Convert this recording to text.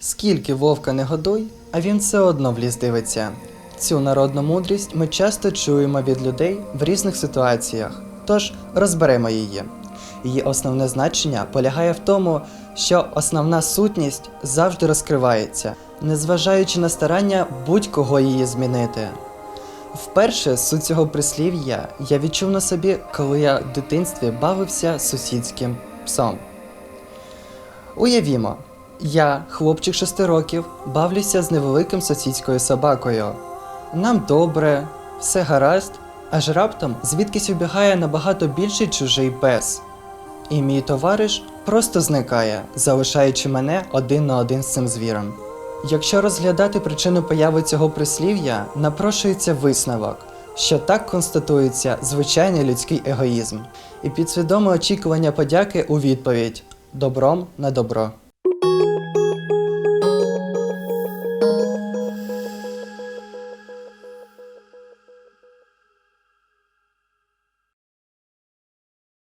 Скільки вовка не годуй, а він все одно в ліс дивиться. Цю народну мудрість ми часто чуємо від людей в різних ситуаціях, тож розберемо її. Її основне значення полягає в тому, що основна сутність завжди розкривається, незважаючи на старання будь-кого її змінити. Вперше суть цього прислів'я я відчув на собі, коли я в дитинстві бавився сусідським псом. Уявімо, я, хлопчик 6 років, бавлюся з невеликим сусідською собакою. Нам добре, все гаразд, аж раптом звідкись убігає набагато більший чужий пес. І мій товариш просто зникає, залишаючи мене один на один з цим звіром. Якщо розглядати причину появи цього прислів'я, напрошується висновок, що так констатується звичайний людський егоїзм і підсвідоме очікування подяки у відповідь добром на добро.